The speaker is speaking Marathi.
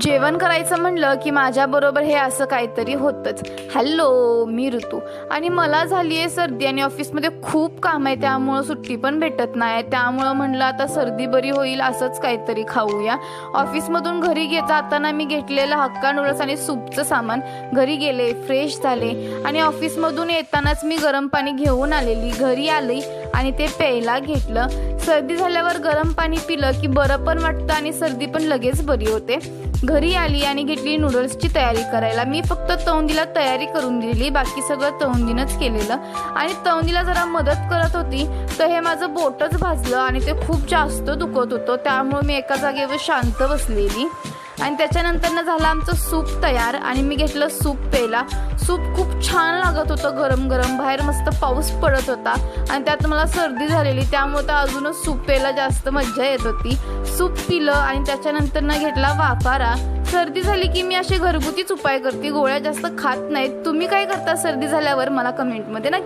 जेवण करायचं म्हणलं की माझ्याबरोबर हे असं काहीतरी होतंच. हॅलो मी ऋतू. आणि मला झाली आहे सर्दी आणि ऑफिसमध्ये खूप काम आहे त्यामुळं सुट्टी पण भेटत नाही. त्यामुळं म्हणलं आता सर्दी बरी होईल असंच काहीतरी खाऊया. ऑफिसमधून घरी घेत जाताना मी घेतलेलं हक्का नूडल्स आणि सूपचं सामान घरी गेले फ्रेश झाले. आणि ऑफिसमधून येतानाच मी गरम पाणी घेऊन आलेली घरी आली आणि ते प्यायला घेतलं. सर्दी झाल्यावर गरम पाणी पिलं की बरं पण वाटतं आणि सर्दी पण लगेच बरी होते. घरी आली आणि घेतली नूडल्सची तयारी करायला. मी फक्त तौंदीला तयारी करून दिली बाकी सगळं तौंदीनंच केलेलं. आणि तौंदीला जरा मदत करत होती तर हे माझं बोटच भाजलं आणि ते खूप जास्त दुखत होतं. त्यामुळे मी एका जागेवर शांत बसलेली. आणि त्याच्यानंतरनं झालं आमचं सूप तयार आणि मी घेतलं सूप प्यायला. सूप खूप छान लागत होतं गरम गरम. बाहेर मस्त पाऊस पडत होता आणि त्यात मला सर्दी झालेली. त्यामुळे तर अजूनच सूप प्यायला जास्त मज्जा येत होती. सूप पिलं आणि त्याच्यानंतरनं घेतला वाफारा. सर्दी झाली की मी असे घरगुतीच उपाय करते. गोळ्या जास्त खात नाहीत. तुम्ही काय करता सर्दी झाल्यावर? मला कमेंटमध्ये ना